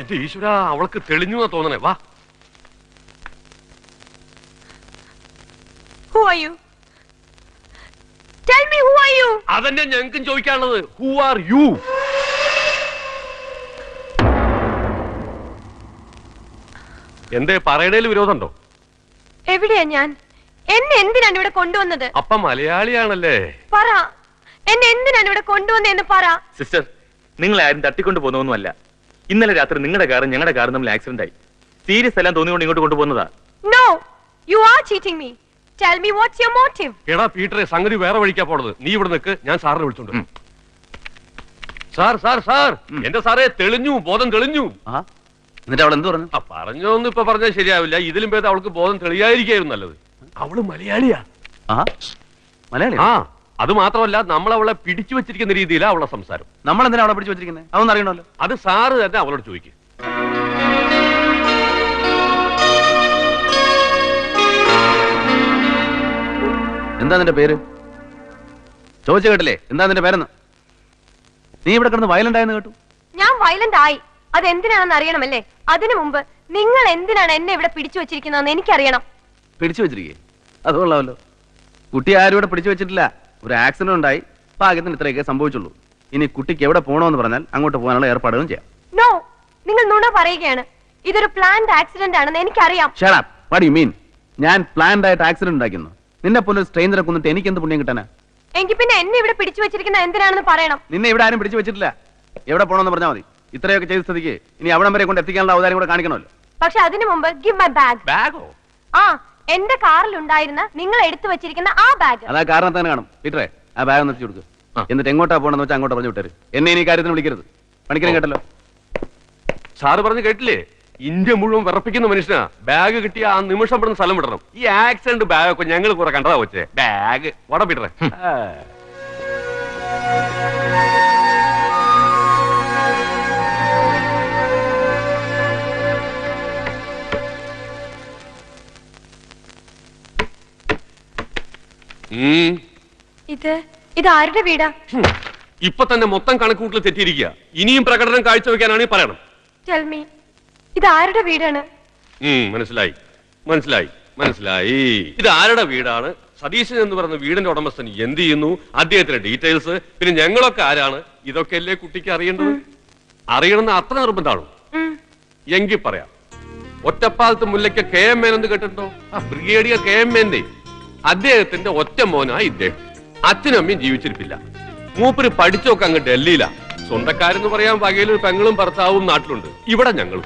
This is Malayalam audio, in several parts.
എന്റെ ഈശ്വര അവൾക്ക് തെളിഞ്ഞു എന്ന് തോന്നണേ. വാ. Who are you tell me who are you അതന്നെ ഞങ്ങൾക്കും ചോദിക്കാനുള്ളത്. ഹു ആർ യു എന്തേ പറയണേൽ വിരോധമുണ്ടോ? എവിടെയാ ഞാൻ? എന്നെ എന്തിനാണ് ഇവിടെ കൊണ്ടുവന്നത്? അപ്പ മലയാളിയാണല്ലേ. പറ. എന്നെ എന്തിനാണ് ഇവിടെ കൊണ്ടുവന്നതെന്ന് പറ. സിസ്റ്റർ നിങ്ങൾ ആരും തട്ടിക്കൊണ്ടു പോകുന്നൊന്നുമല്ല ഇന്നലെ രാത്രി നിങ്ങളുടെ കാറും ഞങ്ങളുടെ കാറും തമ്മിൽ ആക്സിഡന്റ് ആയി. സീരിയസ് എല്ലാം തോന്നിക്കൊണ്ട് ഇങ്ങോട്ട് കൊണ്ടുപോകുന്നതാ. No you are cheating me tell me what's your motive എടാ പീറ്ററെ സംഗതി വേറെ വഴിക്കാ പോണത്. നീ ഇവിടെ നിൽക്ക് ഞാൻ സാറിനെ വിളിച്ചോണ്ട്. Sir sir sir. എന്റെ സാറേ തെളിഞ്ഞു ബോധം തെളിഞ്ഞു. ആ എന്നിട്ട് അവൾ എന്ത് പറഞ്ഞു? ആ പറഞ്ഞൊന്നും ഇപ്പൊ പറഞ്ഞാൽ ശരിയാവില്ല. ഇതിലും ഭേദം അവൾക്ക് ബോധം തെളിയായിരിക്കും നല്ലത്. അവൾ മലയാളിയാ. ആ മലയാളി ആ. അത് മാത്രമല്ല നമ്മൾ അവളെ പിടിച്ചു വെച്ചിരിക്കുന്ന രീതിയിലാണ് അവളെ സംസാരം. നമ്മൾ എന്തിനാ അവളെ പിടിച്ചു വെച്ചിരിക്കുന്നത് അതൊന്നും അറിയണമല്ലോ. അത് സാറ് തന്നെ അവളോട് ചോദിക്കും. എന്താ നിന്റെ പേര്? ചോദിച്ചു കേട്ടില്ലേ? എന്താ നിന്റെ പേരെന്ന്? നീ ഇവിടെ കിടന്ന് വയലന്റ് ആയെന്ന് കേട്ടു? ഞാൻ വയലന്റ് ആയി. അത് എന്തിനാണെന്ന് അറിയണമല്ലേ? അതിനു മുമ്പ് നിങ്ങൾ എന്തിനാണ് എന്നെ ഇവിടെ പിടിച്ചു വെച്ചിരിക്കുന്നതെന്ന് എനിക്കറിയണം. പിടിച്ചു വെച്ചിരിക്കേ? അത് കൊള്ളാമല്ലോ. കുട്ടി ആരും ഇവിടെ പിടിച്ചു വെച്ചിട്ടില്ല. ഒരു ആക്സിഡന്റ് ഉണ്ടായി ഭാഗ്യത്തിന് ഇത്രയൊക്കെ സംഭവിച്ചുള്ളൂ. ഇനി കുട്ടിക്ക് എവിടെ പോകണമെന്ന് പറഞ്ഞാൽ അങ്ങോട്ട് പോകാനുള്ള ഏർപ്പാടുകളും ചെയ്യാം. നോ നിങ്ങൾ നുണ പറയുകയാണ്. ഇതൊരു പ്ലാൻഡ് ആക്സിഡന്റ് ആണെന്ന് എനിക്കറിയാം. വാട്ട് യു മീൻ ഞാൻ പ്ലാൻഡ് ആയിട്ട് ആക്സിഡന്റ് ഉണ്ടാക്കുന്നു നിന്നെ പോലെ സ്ട്രെയിനറെ കൊന്നിട്ട് എനിക്ക് എന്ത് പുണ്യം കിട്ടാനാ? എങ്കിൽ പിന്നെ എന്നെ ഇവിടെ പിടിച്ചു വെച്ചിരിക്കുന്ന എന്തിനാണെന്ന് പറയണം. നിന്നെ ഇവിടെ ആരും പിടിച്ചു വെച്ചിട്ടില്ല. എവിടെ പോകണമെന്ന് പറഞ്ഞാൽ മതി. ഇത്രയൊക്കെ ചെയ്ത സ്ഥിതിക്ക് ഇനി അവിടം വരെ കൊണ്ട് എത്തിക്കാനുള്ള അവതാരം കൂടെ കാണിക്കണമല്ലോ. പക്ഷെ അതിനു മുമ്പ് ഗിവ് മൈ ബാഗ് ബാഗോ ആ എന്റെ കാറിൽ ഉണ്ടായിരുന്ന നിങ്ങൾ എടുത്തു വെച്ചിരിക്കുന്ന ആ ബാഗ്. അതാ കാരണം തന്നെ കാണും. പീറ്ററെ ആ ബാഗ് ഒന്ന് എത്തിച്ചു കൊടുക്കുക എന്നിട്ട് എങ്ങോട്ടാ പോകണമെന്ന് വെച്ചാൽ അങ്ങോട്ട് പറഞ്ഞു വിട്ടേര്. എന്നെ ഇനി കാര്യത്തിന് വിളിക്കരുത്. പണിക്കരം കേട്ടല്ലോ. സാറ് പറഞ്ഞു കേട്ടില്ലേ? ഇന്ത്യ മുഴുവൻ വിറപ്പിക്കുന്ന മനുഷ്യനാ. ബാഗ് കിട്ടിയ ആ നിമിഷം പെടുന്ന സ്ഥലം വിടണം. ഈ ആക്സിഡന്റ് ബാഗ് ഒക്കെ ഞങ്ങൾ കുറെ കണ്ടതാ വെച്ചേ ബാഗ്. വട പീറ്ററെ. ഇത് ഇത് ആരുടെ വീടാ. ഇപ്പൊ തന്നെ മൊത്തം കണക്കൂട്ടിൽ തെറ്റിയിരിക്കുക. ഇനിയും പ്രകടനം കാഴ്ചവെക്കാനാണ് ഈ പറയണം. ഇത് ആരുടെ വീടാണ്? മനസ്സിലായി. മനസ്സിലായി മനസ്സിലായി. ഇത് ആരുടെ വീടാണ്? സതീശൻ എന്ന് പറയുന്ന വീടിന്റെ ഉടമസ്ഥൻ എന്ത് ചെയ്യുന്നു? അദ്ദേഹത്തിന്റെ ഡീറ്റെയിൽസ് പിന്നെ ഞങ്ങളൊക്കെ ആരാണ്? ഇതൊക്കെ അല്ലേ കുട്ടിക്ക് അറിയേണ്ടത്? അറിയണമെന്ന് അത്ര നിർബന്ധമാണ്. എങ്കിൽ പറയാം. ഒറ്റപ്പാലത്ത് മുല്ലയ്ക്ക് കെ എം മേൻ എന്ന് കേട്ടിട്ടുണ്ടോ? ആ ബ്രിഗേഡിയർ കെ എം മേന്റെ അദ്ദേഹത്തിന്റെ ഒറ്റ മോനായി ഇദ്ദേഹം. അച്ഛനും അമ്മയും ജീവിച്ചിരിപ്പില്ല. മൂപ്പര് പഠിച്ചൊക്കെ അങ്ങ് ഡൽഹിയിലാ. സ്വന്തക്കാരെന്ന് പറയാൻ വകയിലൊരു പെങ്ങളും ഭർത്താവും നാട്ടിലുണ്ട്. ഇവിടെ ഞങ്ങളും.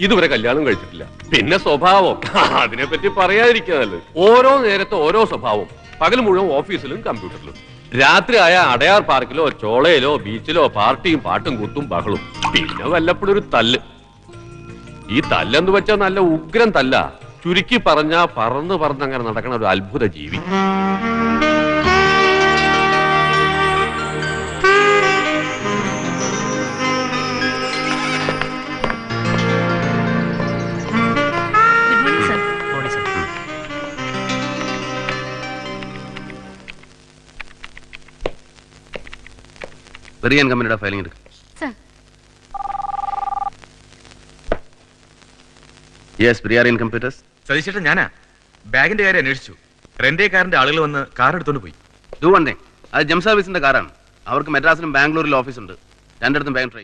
ഇതുവരെ കല്യാണം കഴിച്ചിട്ടില്ല. പിന്നെ സ്വഭാവം. അതിനെപ്പറ്റി പറയാതിരിക്കാനല്ലോ. ഓരോ നേരത്തെ ഓരോ സ്വഭാവം. പകൽ മുഴുവൻ ഓഫീസിലും കമ്പ്യൂട്ടറിലും. രാത്രി ആയ അടയാർ പാർക്കിലോ ചോളയിലോ ബീച്ചിലോ പാർട്ടിയും പാട്ടും കൂത്തും ബഹളും. പിന്നെ വല്ലപ്പോഴും ഒരു തല്ല്. ഈ തല്ലെന്ന് വെച്ചാൽ നല്ല ഉഗ്രൻ തല്ല. ചുരുക്കി പറഞ്ഞ പറന്ന് അങ്ങനെ നടക്കുന്ന ഒരു അത്ഭുത ജീവി. വെറിയാൻ കമ്പനിയുടെ ഫയലിംഗ് എടുക്കും. യെസ് ഇൻ കമ്പ്യൂട്ടേഴ്സ് സതീശേട്ടൻ ഞാനാ. ബാഗിന്റെ കാര്യം അന്വേഷിച്ചു. റെന്റേ കാറിന്റെ ആളുകൾ വന്ന് കാർ എടുത്തോണ്ട് പോയി. ഡു വൺ തിങ് അത് ജം സർവീസിന്റെ കാറാണ്. അവർക്ക് മദ്രാസിലും ബാംഗ്ലൂരിലും ഓഫീസ് ഉണ്ട്. രണ്ടിടത്തും ബാങ്ക് ട്രൈ